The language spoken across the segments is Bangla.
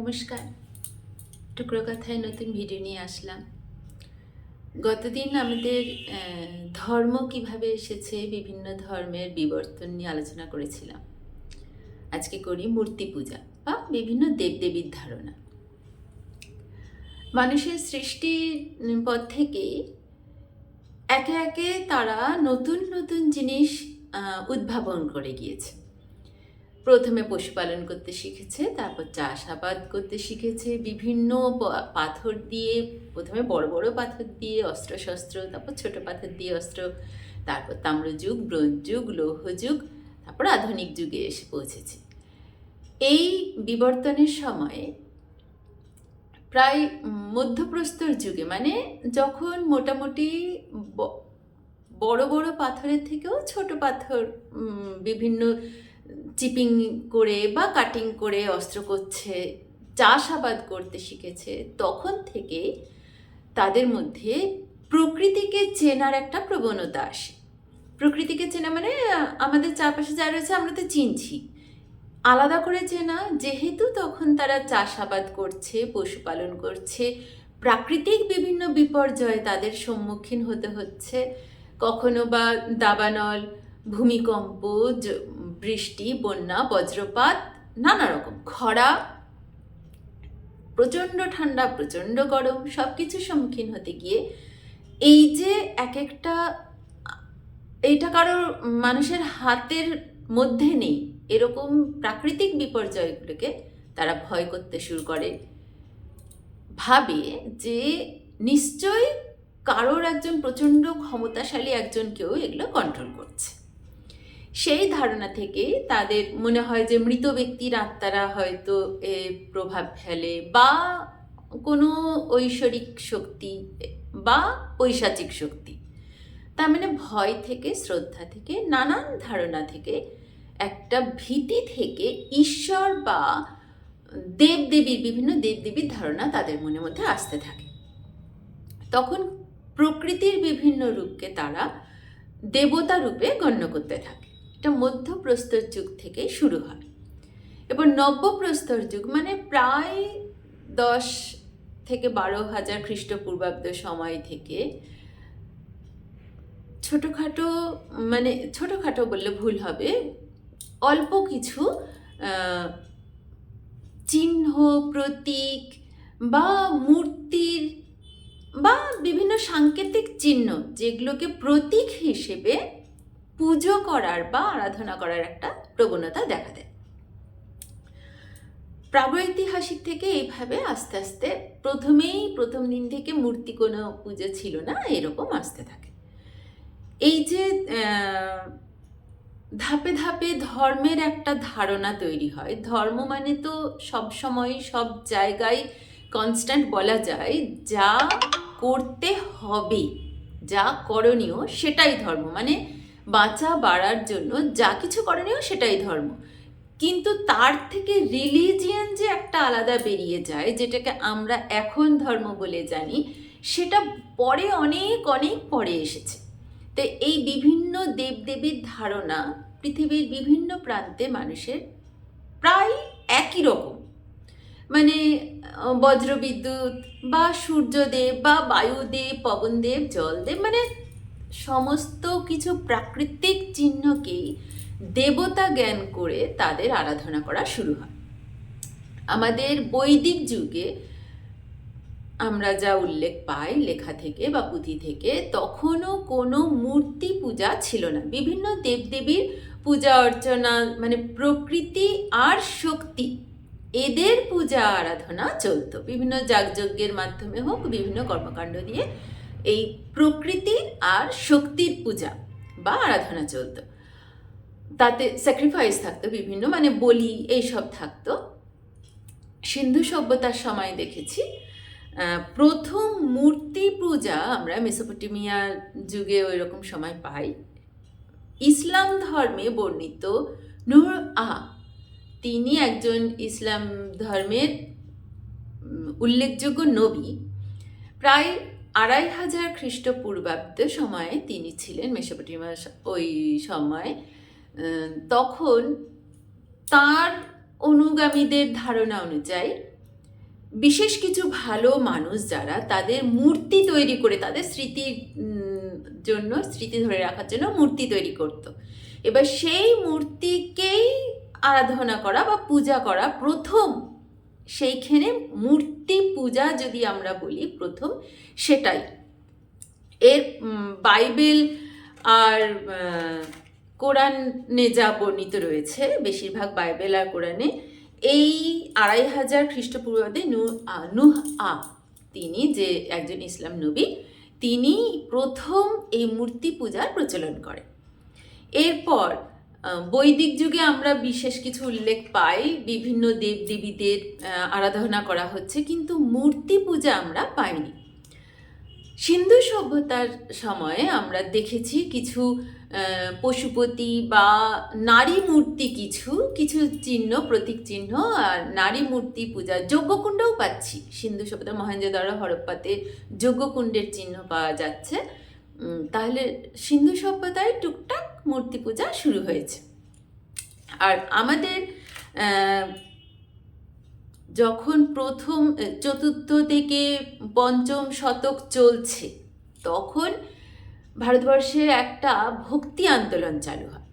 নমস্কার। টুকরো কথায় নতুন ভিডিও নিয়ে আসলাম। গতদিন আমাদের ধর্ম কীভাবে এসেছে, বিভিন্ন ধর্মের বিবর্তন নিয়ে আলোচনা করেছিলাম। আজকে করি মূর্তি পূজা বা বিভিন্ন দেবদেবীর ধারণা। মানুষের সৃষ্টির পর থেকে একে একে তারা নতুন নতুন জিনিস উদ্ভাবন করে গিয়েছে। প্রথমে পশুপালন করতে শিখেছে, তারপর চাষাবাদ করতে শিখেছে, বিভিন্ন পাথর দিয়ে, প্রথমে বড় বড় পাথর দিয়ে অস্ত্র শস্ত্র তারপর ছোট পাথর দিয়ে অস্ত্র, তারপর তাম্রযুগ ব্রোঞ্জ যুগ লৌহ যুগ তারপর আধুনিক যুগে এসে পৌঁছেছে। এই বিবর্তনের সময়ে প্রায় মধ্যপ্রস্তর যুগে মানে যখন মোটামুটি বড় বড় পাথরের থেকেও ছোট পাথর বিভিন্ন চিপিং করে বা কাটিং করে অস্ত্র করছে, চাষাবাদ করতে শিখেছে, তখন থেকে তাদের মধ্যে প্রকৃতিকে চেনার একটা প্রবণতা আসে। প্রকৃতিকে চেনা মানে আমাদের চারপাশে যা রয়েছে আমরা তো চিনছি। আলাদা করে চেনা, যেহেতু তখন তারা চাষাবাদ করছে, পশুপালন করছে, প্রাকৃতিক বিভিন্ন বিপর্যয় তাদের সম্মুখীন হতে হচ্ছে। কখনো বা দাবানল, ভূমিকম্প বৃষ্টি, বন্যা, বজ্রপাত, নানা রকম। খরা, প্রচণ্ড ঠান্ডা, প্রচণ্ড গরম সব কিছুর সম্মুখীন হতে গিয়ে এই যে এক একটা এইটা কারোর মানুষের হাতের মধ্যে নেই। এরকম প্রাকৃতিক বিপর্যয়গুলোকে তারা ভয় করতে শুরু করে। ভাবে যে নিশ্চয়ই কারোর একজন প্রচণ্ড ক্ষমতাশালী একজন কেউ এগুলো কন্ট্রোল করছে। সেই ধারণা থেকে তাদের মনে হয় যে মৃত ব্যক্তির আত্মারা হয়তো এ প্রভাব ফেলে বা কোনো ঐশ্বরিক শক্তি, বা পৈশাচিক শক্তি। তার মানে ভয় থেকে, শ্রদ্ধা থেকে, নানান ধারণা থেকে, একটা ভীতি থেকে ঈশ্বর বা দেবদেবীর, বিভিন্ন দেবদেবীর ধারণা তাদের মনের মধ্যে আসতে থাকে। তখন প্রকৃতির বিভিন্ন রূপকে তারা দেবতা রূপে গণ্য করতে থাকে। এটা মধ্যপ্রস্তর যুগ থেকে শুরু হয়। এবার নব্যপ্রস্তর যুগ মানে প্রায় দশ থেকে বারো হাজার খ্রিস্টপূর্বাব্দ সময় থেকে ছোটোখাটো মানে ছোটোখাটো বললে ভুল হবে, অল্প কিছু চিহ্ন, প্রতীক বা মূর্তির বা বিভিন্ন সাংকেতিক চিহ্ন যেগুলোকে প্রতীক হিসেবে পুজো করার বা আরাধনা করার একটা প্রবণতা দেখা দেয়। প্রাগৈতিহাসিক থেকে এইভাবে আস্তে আস্তে প্রথমেই প্রথম দিন থেকে মূর্তি কোনো পুজো ছিল না, এরকম আসতে থাকে। এই যে ধাপে ধাপে ধর্মের একটা ধারণা তৈরি হয়। ধর্ম মানে তো সব সময় সব জায়গায় কনস্ট্যান্ট বলা যায়, যা করতে হবে, যা করণীয় সেটাই ধর্ম। মানে বাঁচা, বাড়ার জন্য যা কিছু করণীয় সেটাই ধর্ম। কিন্তু তার থেকে রিলিজিয়ান যে একটা আলাদা বেরিয়ে যায়, যেটাকে আমরা এখন ধর্ম বলে জানি, সেটা পরে অনেক অনেক পরে এসেছে। তো এই বিভিন্ন দেবদেবীর ধারণা পৃথিবীর বিভিন্ন প্রান্তে মানুষের প্রায় একই রকম। মানে বজ্রবিদ্যুৎ বা সূর্যদেব বা বায়ুদেব, পবনদেব, জলদেব মানে সমস্ত কিছু প্রাকৃতিক চিহ্নকেই দেবতা জ্ঞান করে তাদের আরাধনা করা শুরু হয়। আমাদের বৈদিক যুগে আমরা যা উল্লেখ পাই লেখা থেকে বা পুঁথি থেকে, তখনও কোনো মূর্তি পূজা ছিল না। বিভিন্ন দেবদেবীর পূজা অর্চনা মানে প্রকৃতি আর শক্তি, এদের পূজা আরাধনা চলতো। বিভিন্ন যাগযজ্ঞের মাধ্যমে হোক, বিভিন্ন কর্মকাণ্ড দিয়ে এই প্রকৃতি আর শক্তির পূজা বা আরাধনা চলতো। তাতে স্যাক্রিফাইস থাকতো বিভিন্ন মানে বলি এইসব থাকতো। সিন্ধু সভ্যতার সময় দেখেছি প্রথম মূর্তি পূজা আমরা মেসোপটেমিয়া যুগে ওই রকম সময় পাই। ইসলাম ধর্মে বর্ণিত নূর আহ তিনি একজন ইসলাম ধর্মের উল্লেখযোগ্য নবী। প্রায় আড়াই হাজার খ্রিস্টপূর্বাব্দ সময়ে তিনি ছিলেন মেসোপটেমিয়া ওই সময় তখন তার অনুগামীদের ধারণা অনুযায়ী বিশেষ কিছু ভালো মানুষ যারা তাদের মূর্তি তৈরি করে, তাদের স্মৃতির জন্য, স্মৃতি ধরে রাখার জন্য মূর্তি তৈরি করত। এবার সেই মূর্তিকেই আরাধনা করা বা পূজা করা প্রথম সেইখানে মূর্তি পূজা যদি আমরা বলি প্রথম, সেটাই। এর বাইবেল আর কোরআনে যা বর্ণিত রয়েছে, বেশিরভাগ বাইবেল আর কোরআনে, এই আড়াই হাজার খ্রিস্টপূর্বাব্দে নু নূহ, আ, তিনি যে একজন ইসলাম নবী, তিনি প্রথম এই মূর্তি পূজার প্রচলন করেন। এরপর বৈদিক যুগে আমরা বিশেষ কিছু উল্লেখ পাই। বিভিন্ন দেব দেবীদের আরাধনা করা হচ্ছে, কিন্তু মূর্তি পূজা আমরা পাইনি। সিন্ধু সভ্যতার সময়ে আমরা দেখেছি কিছু পশুপতি বা নারী মূর্তি কিছু কিছু চিহ্ন, প্রতীক চিহ্ন আর নারী মূর্তি পূজা যজ্ঞকুণ্ডও পাচ্ছি। সিন্ধু সভ্যতা মহেঞ্জোদারো হরপ্পাতে যজ্ঞকুণ্ডের চিহ্ন পাওয়া যাচ্ছে। তাহলে সিন্ধু সভ্যতায় টুকটাক মূর্তি পূজা শুরু হয়েছে। আর আমাদের যখন প্রথম চতুর্থ থেকে পঞ্চম শতক চলছে, তখন ভারতবর্ষে একটা ভক্তি আন্দোলন চালু হয়।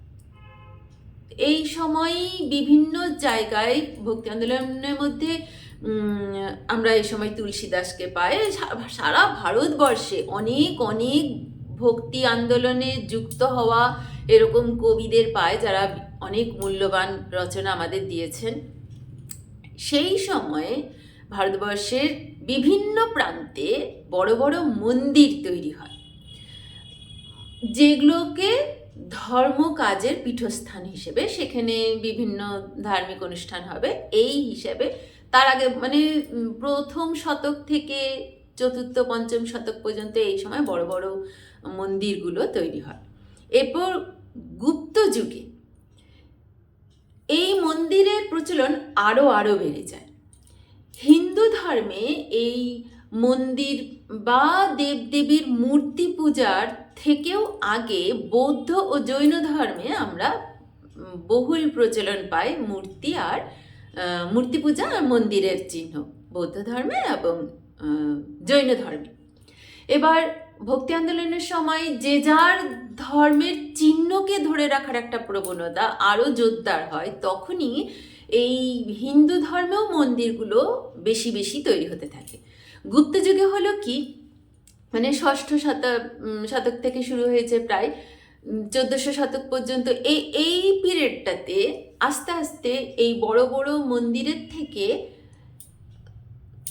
এই সময়ই বিভিন্ন জায়গায় ভক্তি আন্দোলনের মধ্যে আমরা এই সময় তুলসী দাসকে পাই। সারা ভারতবর্ষে অনেক অনেক ভক্তি আন্দোলনে যুক্ত হওয়া এরকম কবিদের পায় যারা অনেক মূল্যবান রচনা আমাদের দিয়েছেন। সেই সময়ে ভারতবর্ষের বিভিন্ন প্রান্তে বড় বড় মন্দির তৈরি হয়। যেগুলোকে ধর্ম কাজের পীঠস্থান হিসেবে সেখানে বিভিন্ন ধার্মিক অনুষ্ঠান হবে। এই হিসেবে তার আগে মানে প্রথম শতক থেকে চতুর্থ, পঞ্চম শতক পর্যন্ত এই সময় বড় বড় মন্দিরগুলো তৈরি হয়। এরপর গুপ্ত যুগে এই মন্দিরের প্রচলন আরও আরও বেড়ে যায়। হিন্দু ধর্মে এই মন্দির বা দেবদেবীর মূর্তি পূজার থেকেও আগে বৌদ্ধ ও জৈন ধর্মে আমরা বহুল প্রচলন পাই মূর্তি আর মূর্তি পূজা আর মন্দিরের চিহ্ন, বৌদ্ধ ধর্মে এবং জৈন ধর্মে। এবার ভক্তি আন্দোলনের সময় যে যার ধর্মের চিহ্নকে ধরে রাখার একটা প্রবণতা আরও জোরদার হয়, তখনই এই হিন্দু ধর্মেও মন্দিরগুলো বেশি বেশি তৈরি হতে থাকে। গুপ্ত যুগে হলো কি মানে ষষ্ঠ শতক শতক থেকে শুরু হয়েছে প্রায় চোদ্দোশো শতক পর্যন্ত এই এই পিরিয়ডটাতে আস্তে আস্তে এই বড় বড় মন্দিরের থেকে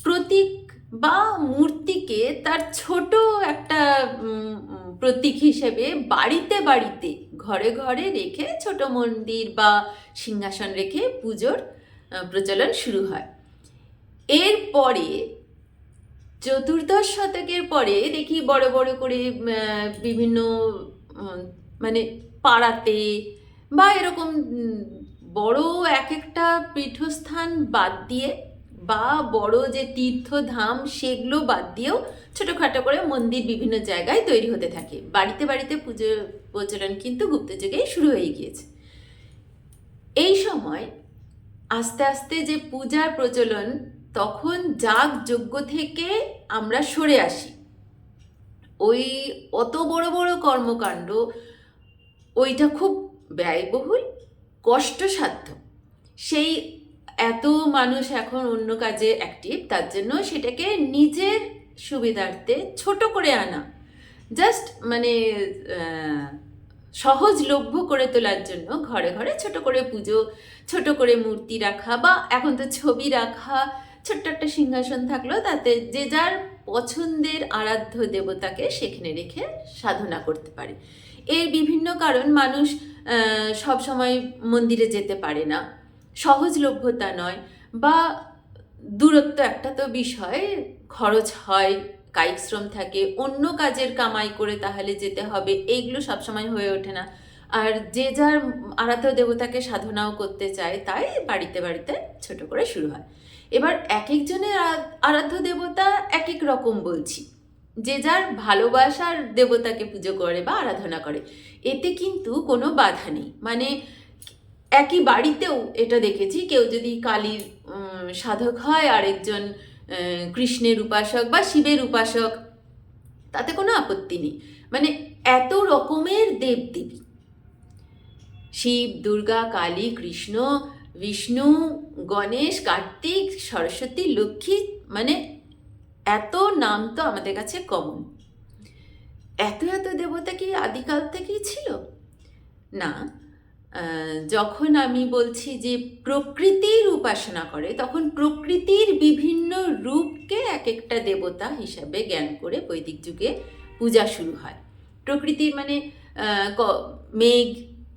প্রতীক বা মূর্তিকে তার ছোট একটা প্রতীক হিসেবে বাড়িতে বাড়িতে ঘরে ঘরে রেখে ছোট মন্দির বা সিংহাসন রেখে পুজোর প্রচলন শুরু হয়। এরপরে চতুর্দশ শতকের পরে দেখি বড় বড় করে বিভিন্ন মানে পাড়াতে বা এরকম বড় এক একটা পীঠস্থান বাদ দিয়ে বা বড় যে তীর্থধাম সেগুলো বাদ দিয়েও ছোটোখাটো করে মন্দির বিভিন্ন জায়গায় তৈরি হতে থাকে। বাড়িতে বাড়িতে পুজো প্রচলন কিন্তু গুপ্ত যুগেই শুরু হয়ে গিয়েছে। এই সময় আস্তে আস্তে যে পূজার প্রচলন, তখন যাগ যজ্ঞ থেকে আমরা সরে আসি। ওই অত বড় বড় কর্মকাণ্ড ওইটা খুব ব্যয়বহুল, কষ্টসাধ্য। সেই এত মানুষ এখন অন্য কাজে অ্যাক্টিভ তার জন্য সেটাকে নিজের সুবিধার্থে ছোট করে আনা। জাস্ট মানে সহজলভ্য করে তোলার জন্য ঘরে ঘরে ছোট করে পুজো, ছোট করে মূর্তি রাখা বা এখন তো ছবি রাখা, ছোট্ট একটা সিংহাসন থাকল তাতে যে যার পছন্দের আরাধ্য দেবতাকে সেখানে রেখে সাধনা করতে পারে। এর বিভিন্ন কারণ মানুষ আহ, সব সময় মন্দিরে যেতে পারে না। সহজলভ্যতা নয় বা দূরত্ব একটা তো বিষয় খরচ হয় কায়িক শ্রম থাকে অন্য কাজের কামাই করে তাহলে যেতে হবে এইগুলো সবসময় হয়ে ওঠে না। আর যে যার আরাধ্য দেবতাকে সাধনাও করতে চায় তাই বাড়িতে বাড়িতে ছোট করে শুরু হয়। এবার এক একজনের আরাধ্য দেবতা এক এক রকম বলছি। যে যার ভালোবাসার দেবতাকে পুজো করে বা আরাধনা করে, এতে কিন্তু কোনো বাধা নেই। মানে একই বাড়িতেও এটা দেখেছি, কেউ যদি কালীর সাধক হয়, আরেকজন কৃষ্ণের উপাসক বা শিবের উপাসক, তাতে কোনো আপত্তি নেই। মানে এত রকমের দেবদেবী। শিব, দুর্গা, কালী, কৃষ্ণ, বিষ্ণু, গণেশ, কার্তিক, সরস্বতী, লক্ষ্মী মানে এত নাম তো আমাদের কাছে কমন এত এত দেবতা কি আদিকাল থেকেই ছিল? না। যখন আমি বলছি যে প্রকৃতির উপাসনা করে, তখন প্রকৃতির বিভিন্ন রূপকে এক একটা দেবতা হিসাবে জ্ঞান করে বৈদিক যুগে পূজা শুরু হয়। প্রকৃতির মানে মেঘ,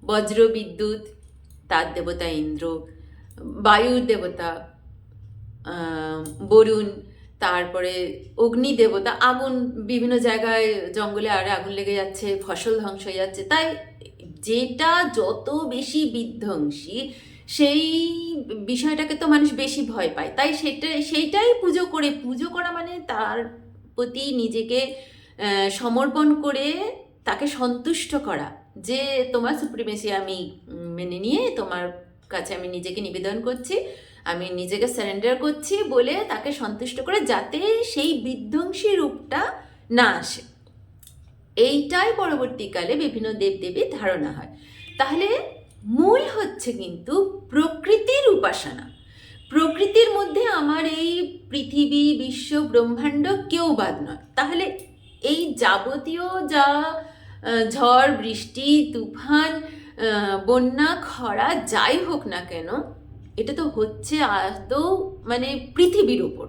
বজ্র, বিদ্যুৎ, তার দেবতা ইন্দ্র, বায়ুর দেবতা বরুণ তারপরে অগ্নি দেবতা, আগুন বিভিন্ন জায়গায় জঙ্গলে আর আগুন লেগে যাচ্ছে, ফসল ধ্বংস হয়ে যাচ্ছে। তাই যেটা যত বেশি বিধ্বংসী, সেই বিষয়টাকে তো মানুষ বেশি ভয় পায়। তাই সেটা, সেইটাই পুজো করে, পুজো করা মানে তার প্রতি নিজেকে সমর্পণ করে তাকে সন্তুষ্ট করা। যে তোমার সুপ্রিমেসি আমি মেনে নিয়ে তোমার কাছে আমি নিজেকে নিবেদন করছি। আমি নিজেকে সারেন্ডার করছি বলে তাকে সন্তুষ্ট করে যাতে সেই বিধ্বংসী রূপটা না আসে। এইটাই পরবর্তীকালে বিভিন্ন দেবদেবীর ধারণা হয়। তাহলে মূল হচ্ছে কিন্তু প্রকৃতির উপাসনা। প্রকৃতির মধ্যে আমার এই পৃথিবী, বিশ্ব, ব্রহ্মাণ্ড কেউ বাদ নয়। তাহলে এই যাবতীয় যা ঝড়, বৃষ্টি, তুফান বন্যা, খরা, যাই হোক না কেন এটা তো হচ্ছে আদৌ মানে পৃথিবীর উপর।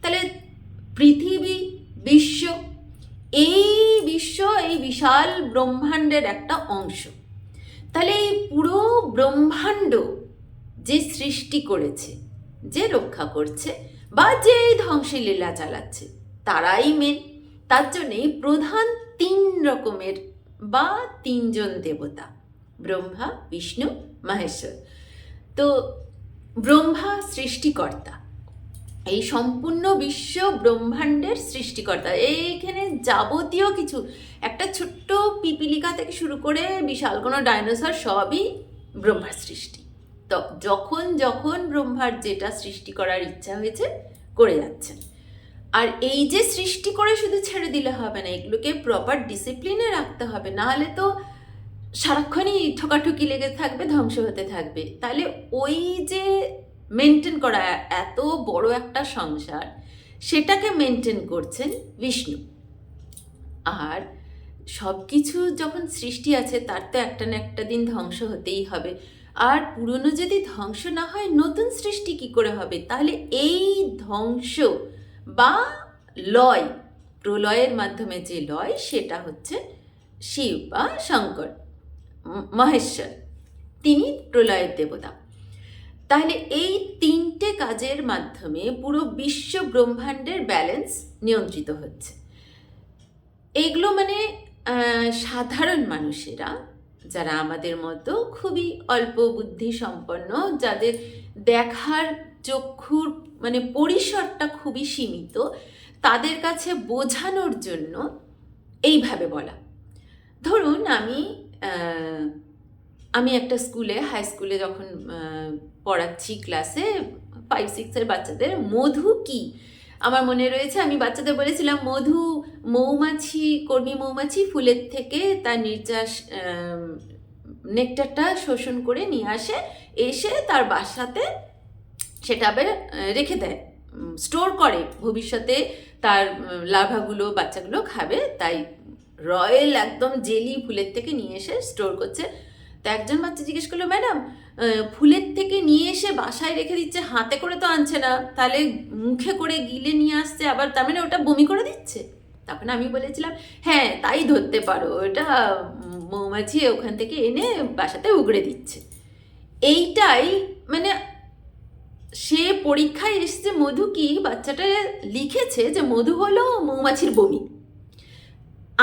তাহলে পৃথিবী, বিশ্ব, এই বিশ্ব, এই বিশাল ব্রহ্মাণ্ডের একটা অংশ। তাহলে এই পুরো ব্রহ্মাণ্ড যে সৃষ্টি করেছে, যে রক্ষা করছে বা যে এই ধ্বংসী লীলা চালাচ্ছে, তারাই মেন তার জন্যেই প্রধান তিন রকমের বা তিনজন দেবতা, ব্রহ্মা, বিষ্ণু, মহেশ্বর। তো ব্রহ্মা সৃষ্টিকর্তা। এই সম্পূর্ণ বিশ্ব ব্রহ্মাণ্ডের সৃষ্টিকর্তা। এইখানে যাবতীয় কিছু, একটা ছোট্ট পিপিলিকা থেকে শুরু করে বিশাল কোনো ডাইনোসর সবই ব্রহ্মার সৃষ্টি। তো যখন যখন ব্রহ্মার যেটা সৃষ্টি করার ইচ্ছা হয়েছে, করে যাচ্ছেন আর এই যে সৃষ্টি করে শুধু ছেড়ে দিলে হবে না, এগুলোকে প্রপার ডিসিপ্লিনে রাখতে হবে। নাহলে তো সারাক্ষণই ঠোকাঠুকি লেগে থাকবে, ধ্বংস হতে থাকবে। তাহলে ওই যে মেনটেন করা এত বড় একটা সংসার, সেটাকে মেনটেন করছেন বিষ্ণু। আর সব কিছু যখন সৃষ্টি আছে, তার তো একটা না একটা দিন ধ্বংস হতেই হবে। আর পুরনো যদি ধ্বংস না হয়, নতুন সৃষ্টি কি করে হবে? তাহলে এই ধ্বংস বা লয়, প্রলয়ের মাধ্যমে যে লয়, সেটা হচ্ছে শিব বা শঙ্কর। মহেশ্বর। তিনি প্রলয়ের দেবতা। তাহলে এই তিনটে কাজের মাধ্যমে পুরো বিশ্ব ব্রহ্মাণ্ডের ব্যালেন্স নিয়ন্ত্রিত হচ্ছে। এগুলো মানে সাধারণ মানুষেরা, যারা আমাদের মতো খুবই অল্প বুদ্ধি সম্পন্ন, যাদের দেখার চক্ষুর মানে পরিসরটা খুবই সীমিত, তাদের কাছে বোঝানোর জন্য এইভাবে বলা। ধরুন আমি আমি একটা স্কুলে হাই স্কুলে যখন পড়াচ্ছি ক্লাসে ফাইভ সিক্সের বাচ্চাদের মধু কি? আমার মনে রয়েছে আমি বাচ্চাদের বলেছিলাম মধু মৌমাছি কর্মী মৌমাছি ফুলের থেকে তার নির্যাস নেকটারটা শোষণ করে নিয়ে আসে এসে তার বাসাতে সেটা আবার রেখে দেয় স্টোর করে। ভবিষ্যতে তার উম, লার্ভাগুলো বাচ্চাগুলো খাবে তাই রয়্যাল একদম জেলি ফুলের থেকে নিয়ে এসে স্টোর করছে। তো একজন বাচ্চা জিজ্ঞেস করল, ম্যাডাম ফুলের থেকে নিয়ে এসে বাসায় রেখে দিচ্ছে, হাতে করে তো আনছে না। তাহলে মুখে করে গিলে নিয়ে আসছে, আবার তার মানে ওটা বমি করে দিচ্ছে? তখন আমি বলেছিলাম হ্যাঁ তাই ধরতে পারো। ওটা মৌমাছি ওখান থেকে এনে বাসাতে উগড়ে দিচ্ছে। এইটাই মানে সে পরীক্ষায় এসেছে মধু কি? বাচ্চাটা লিখেছে যে মধু হলো মৌমাছির বমি।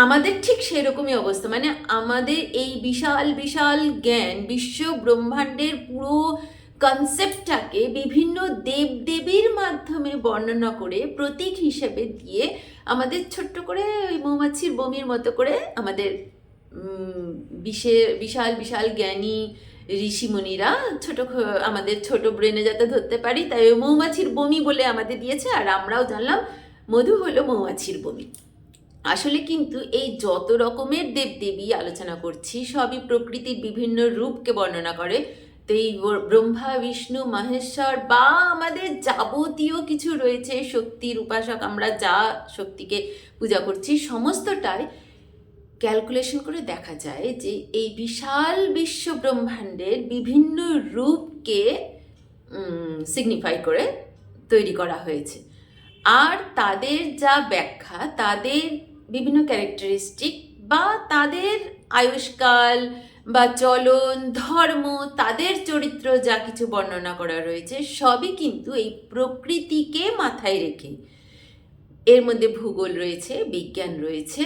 আমাদের ঠিক সেরকমই অবস্থা। মানে আমাদের এই বিশাল বিশাল জ্ঞান বিশ্ব ব্রহ্মাণ্ডের পুরো কনসেপ্টটাকে বিভিন্ন দেবদেবীর মাধ্যমে বর্ণনা করে প্রতীক হিসেবে দিয়ে আমাদের ছোট্ট করে ওই মৌমাছির বমির মতো করে আমাদের বিশে বিশাল বিশাল জ্ঞানী ঋষিমুনিরা ছোট আমাদের ছোট ব্রেনে যাতে ধরতে পারি, তাই ওই মৌমাছির বমি বলে আমাদের দিয়েছে। আর আমরাও জানলাম মধু হলো মৌমাছির বমি। আসলে কিন্তু এই যত রকমের দেবদেবী আলোচনা করছি, সবই প্রকৃতির বিভিন্ন রূপকে বর্ণনা করে। তো এই ব্রহ্মা, বিষ্ণু, মহেশ্বর বা আমাদের যাবতীয় কিছু রয়েছে শক্তির উপাসক আমরা যা শক্তিকে পূজা করছি, সমস্তটাই ক্যালকুলেশন করে দেখা যায় যে এই বিশাল বিশ্ব ব্রহ্মাণ্ডের বিভিন্ন রূপকে সিগনিফাই করে তৈরি করা হয়েছে। আর তাদের যা ব্যাখ্যা, তাদের বিভিন্ন ক্যারেক্টারিস্টিক বা তাদের আয়ুষ্কাল বা চলন, ধর্ম, তাদের চরিত্র যা কিছু বর্ণনা করা রয়েছে, সবই কিন্তু এই প্রকৃতিকে মাথায় রেখে। এর মধ্যে ভূগোল রয়েছে, বিজ্ঞান রয়েছে,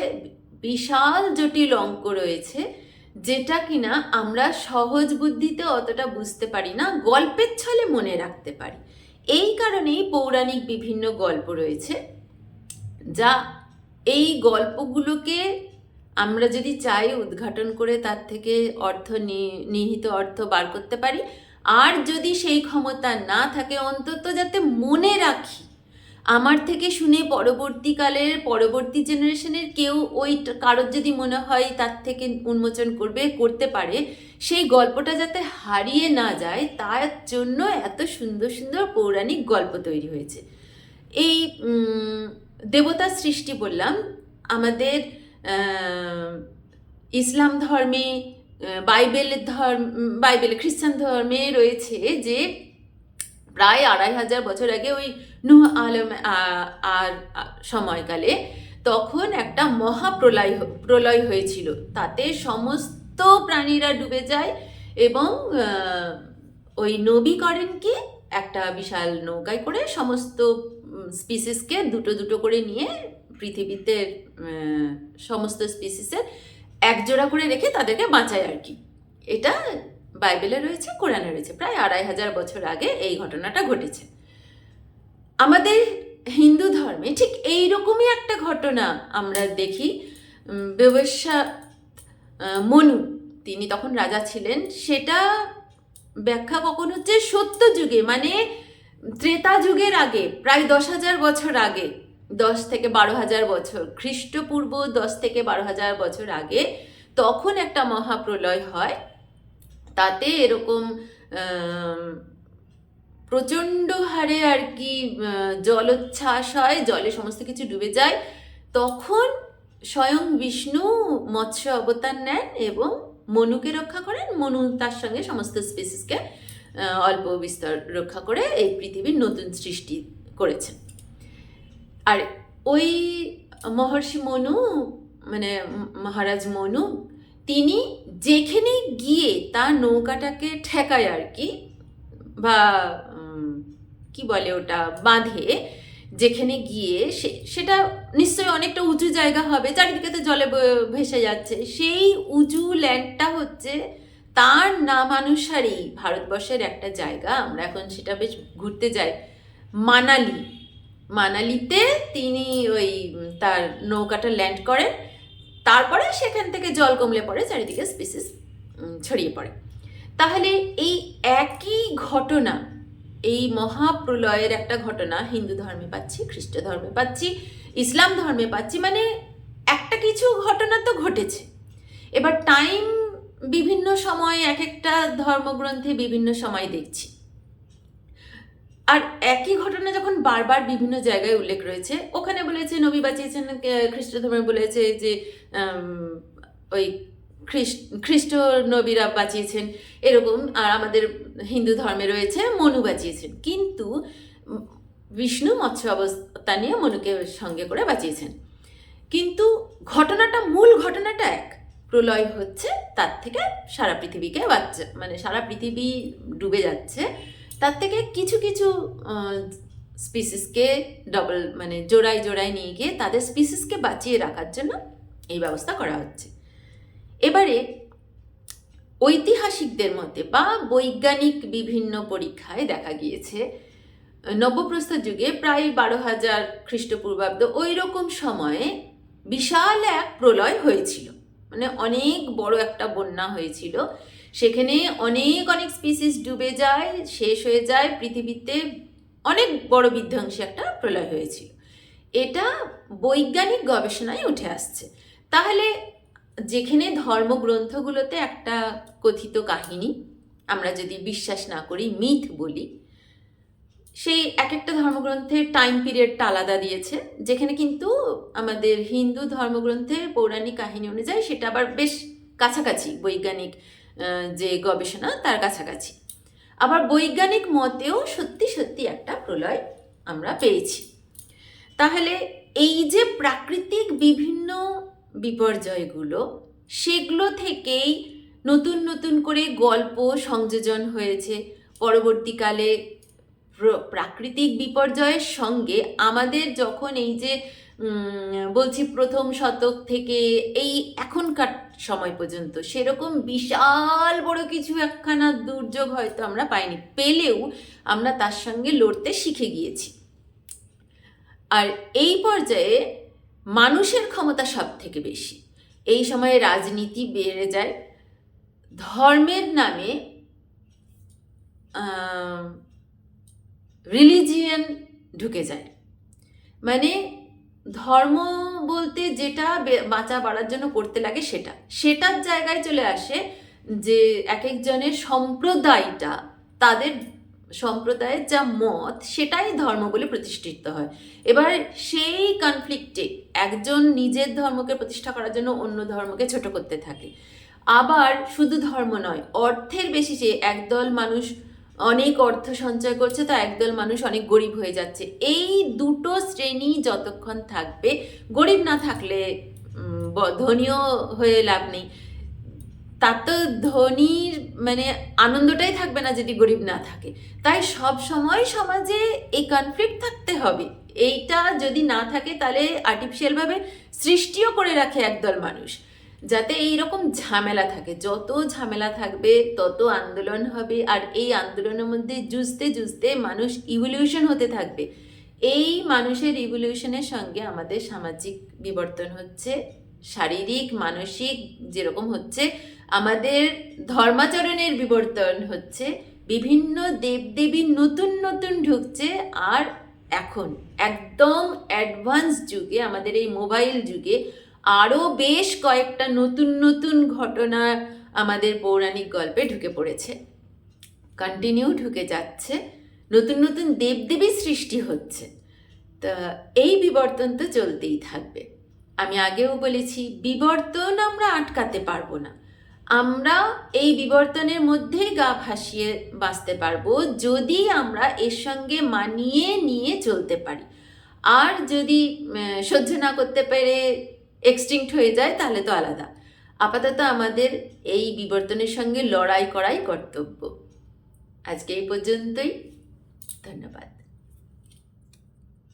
বিশাল জটিল অঙ্ক রয়েছে, যেটা কিনা আমরা সহজ বুদ্ধিতে অতটা বুঝতে পারি না, গল্পের ছলে মনে রাখতে পারি। এই কারণেই পৌরাণিক বিভিন্ন গল্প রয়েছে, যা এই গল্পগুলোকে আমরা যদি চাই উদ্ঘাটন করে তার থেকে অর্থ নিহিত অর্থ বার করতে পারি, আর যদি সেই ক্ষমতা না থাকে অন্তত যাতে মনে রাখি, আমার থেকে শুনে পরবর্তীকালের, পরবর্তী জেনারেশনের কেউ ওই কারোর যদি মনে হয় তার থেকে উন্মোচন করবে, করতে পারে, সেই গল্পটা যাতে হারিয়ে না যায়, তার জন্য এত সুন্দর সুন্দর পৌরাণিক গল্প তৈরি হয়েছে। এই দেবতা সৃষ্টি বললাম। আমাদের ইসলাম ধর্মে বাইবেলের ধর্ম, বাইবেলে, খ্রিস্টান ধর্মে রয়েছে যে প্রায় আড়াই হাজার বছর আগে ওই নুহ আলম আর সময়কালে তখন একটা মহাপ্রলয় প্রলয় হয়েছিল। তাতে সমস্ত প্রাণীরা ডুবে যায় এবং ওই নবী করেন কি একটা বিশাল নৌকায় করে সমস্ত স্পিসিসকে দুটো দুটো করে নিয়ে পৃথিবীতে সমস্ত স্পিসিসের একজোড়া করে রেখে তাদেরকে বাঁচায় আর কি। এটা বাইবেলে রয়েছে, কোরআনে রয়েছে। প্রায় আড়াই হাজার বছর আগে এই ঘটনাটা ঘটেছে। আমাদের হিন্দু ধর্মে ঠিক এই রকমই একটা ঘটনা আমরা দেখি। ব্যবসা মনু, তিনি তখন রাজা ছিলেন, সেটা ব্যাখ্যা কখন হচ্ছে সত্য যুগে মানে ত্রেতা যুগের আগে, প্রায় দশ হাজার বছর আগে, দশ থেকে বারো হাজার বছর, খ্রিস্টপূর্ব দশ থেকে বারো হাজার বছর আগে তখন একটা মহাপ্রলয় হয়। তাতে এরকম প্রচণ্ড হারে আর কি জলোচ্ছ্বাস হয়, জলে সমস্ত কিছু ডুবে যায়। তখন স্বয়ং বিষ্ণু মৎস্য অবতার নেন এবং মনুকে রক্ষা করেন। মনু তার সঙ্গে সমস্ত স্পেসিসকে অল্প বিস্তর রক্ষা করে এই পৃথিবীর নতুন সৃষ্টি করেছেন। আর ওই মহর্ষি মনু মানে মহারাজ মনু, তিনি যেখানে গিয়ে তার নৌকাটাকে ঠেকায় আর কি, বা কি বলে ওটা, বাঁধে, যেখানে গিয়ে সেটা নিশ্চয়ই অনেকটা উঁচু জায়গা হবে, চারিদিকে তো জলে ভেসে যাচ্ছে। সেই উঁচু ল্যান্ডটা হচ্ছে তার নামানুসারেই ভারতবর্ষের একটা জায়গা, আমরা এখন সেটা বেশ ঘুরতে যাই। মানালি। মানালিতে তিনি ওই তার নৌকাটা ল্যান্ড করেন, তারপরে সেখান থেকে জল কমলে পড়ে চারিদিকে স্পিসিস ছড়িয়ে পড়ে। তাহলে এই একই ঘটনা, এই মহাপ্রলয়ের একটা ঘটনা, হিন্দু ধর্মে পাচ্ছি, খ্রিস্ট ধর্মে পাচ্ছি, ইসলাম ধর্মে পাচ্ছি মানে একটা কিছু ঘটনা তো ঘটেছে। এবার টাইম বিভিন্ন সময় এক একটা ধর্মগ্রন্থে বিভিন্ন সময় দেখছি। আর একই ঘটনা যখন বারবার বিভিন্ন জায়গায় উল্লেখ রয়েছে, ওখানে বলেছে নবী বাঁচিয়েছেন খ্রিস্ট ধর্মে বলেছে যে ওই খ্রিস্ট নবীরা বাঁচিয়েছেন, এরকম, আর আমাদের হিন্দু ধর্মে রয়েছে মনু বাঁচিয়েছেন। কিন্তু বিষ্ণু মৎস্য অবস্থা নিয়ে মনুকে সঙ্গে করে বাঁচিয়েছেন। কিন্তু ঘটনাটা, মূল ঘটনাটা এক। প্রলয় হচ্ছে, তার থেকে সারা পৃথিবীকে বাচ্চা মানে সারা পৃথিবী ডুবে যাচ্ছে। তার থেকে কিছু কিছু স্পিসিসকে ডবল মানে জোড়ায় জোড়ায় নিয়ে গিয়ে তাদের স্পিসিসকে বাঁচিয়ে রাখার জন্য এই ব্যবস্থা করা হচ্ছে। এবারে ঐতিহাসিকদের মতে বা বৈজ্ঞানিক বিভিন্ন পরীক্ষায় দেখা গিয়েছে নব্যপ্রস্তর যুগে প্রায় বারো হাজার খ্রিস্টপূর্বাব্দ ওই রকম সময়ে বিশাল এক প্রলয় হয়েছিল। মানে অনেক বড় একটা বন্যা হয়েছিল। সেখানে অনেক অনেক স্পিসিস ডুবে যায়, শেষ হয়ে যায়, পৃথিবীতে অনেক বড় বিধ্বংসী একটা প্রলয় হয়েছিল। এটা বৈজ্ঞানিক গবেষণায় উঠে আসছে। তাহলে যেখানে ধর্মগ্রন্থগুলোতে একটা কথিত কাহিনী, আমরা যদি বিশ্বাস না করি, মিথ বলি সেই এক একটা ধর্মগ্রন্থের টাইম পিরিয়ডটা আলাদা দিয়েছে, যেখানে কিন্তু আমাদের হিন্দু ধর্মগ্রন্থের পৌরাণিক কাহিনী অনুযায়ী সেটা আবার বেশ কাছাকাছি, বৈজ্ঞানিক যে গবেষণা তার কাছাকাছি। আবার বৈজ্ঞানিক মতেও সত্যি সত্যি একটা প্রলয় আমরা পেয়েছি। তাহলে এই যে প্রাকৃতিক বিভিন্ন বিপর্যয়গুলো, সেগুলো থেকেই নতুন নতুন করে গল্প সংযোজন হয়েছে। পরবর্তীকালে প্র- প্রাকৃতিক বিপর্যয়ের সঙ্গে আমাদের যখন এই যে বলছি প্রথম শতক থেকে এই এখনকার সময় পর্যন্ত সেরকম বিশাল বড় কিছু একখানা দুর্যোগ হয়তো আমরা পাইনি। পেলেও আমরা তার সঙ্গে লড়তে শিখে গিয়েছি। আর এই পর্যায়ে মানুষের ক্ষমতা সব থেকে বেশি। এই সময়ে রাজনীতি বেড়ে যায়। ধর্মের নামে রিলিজিয়ান ঢুকে যায়। মানে ধর্ম বলতে যেটা বাঁচা বাড়ার জন্য করতে লাগে সেটা। সেটার জায়গায় চলে আসে যে এক একজনের সম্প্রদায়টা, তাদের সম্প্রদায়ের যা মত, সেটাই ধর্ম বলে প্রতিষ্ঠিত হয়। এবার সেই কনফ্লিক্টে একজন নিজের ধর্মকে প্রতিষ্ঠা করার জন্য অন্য ধর্মকে ছোট করতে থাকে। আবার শুধু ধর্ম নয়, অর্থের বেশি যে একদল মানুষ অনেক অর্থ সঞ্চয় করছে, তো একদল মানুষ অনেক গরিব হয়ে যাচ্ছে। এই দুটো শ্রেণি যতক্ষণ থাকবে, গরিব না থাকলে ধনীও হয়ে লাভ নেই। তার তো ধনীর মানে আনন্দটাই থাকবে না যদি গরিব না থাকে। তাই সব সময় সমাজে এই কনফ্লিক্ট থাকতে হবে। এইটা যদি না থাকে, তাহলে আর্টিফিশিয়ালভাবে সৃষ্টিও করে রাখে একদল মানুষ। যাতে এই রকম ঝামেলা থাকে। যত ঝামেলা থাকবে, তত আন্দোলন হবে। আর এই আন্দোলনের মধ্যে জুঝতে জুঝতে মানুষ ইভলিউশন হতে থাকবে। এই মানুষের ইভলিউশনের সঙ্গে আমাদের সামাজিক বিবর্তন হচ্ছে, শারীরিক, মানসিক যেরকম হচ্ছে, আমাদের ধর্মাচরণের বিবর্তন হচ্ছে, বিভিন্ন দেবদেবী নতুন নতুন ঢুকছে। আর এখন, একদম অ্যাডভান্স যুগে, আমাদের এই মোবাইল যুগে আরও বেশ কয়েকটা নতুন নতুন ঘটনা আমাদের পৌরাণিক গল্পে ঢুকে পড়েছে। কন্টিনিউ ঢুকে যাচ্ছে। নতুন নতুন দেবদেবী সৃষ্টি হচ্ছে। তা এই বিবর্তন তো চলতেই থাকবে। আমি আগেও বলেছি, বিবর্তন আমরা আটকাতে পারব না। আমরা এই বিবর্তনের মধ্যেই গা ভাসিয়ে বাঁচতে পারব যদি আমরা এর সঙ্গে মানিয়ে নিয়ে চলতে পারি। আর যদি সহ্য না করতে পেরে এক্সটিংক্ট হয়ে যায়, তাহলে তো আলাদা। আপাতত আমাদের এই বিবর্তনের সঙ্গে লড়াই করাই কর্তব্য। আজকে এই পর্যন্তই। ধন্যবাদ।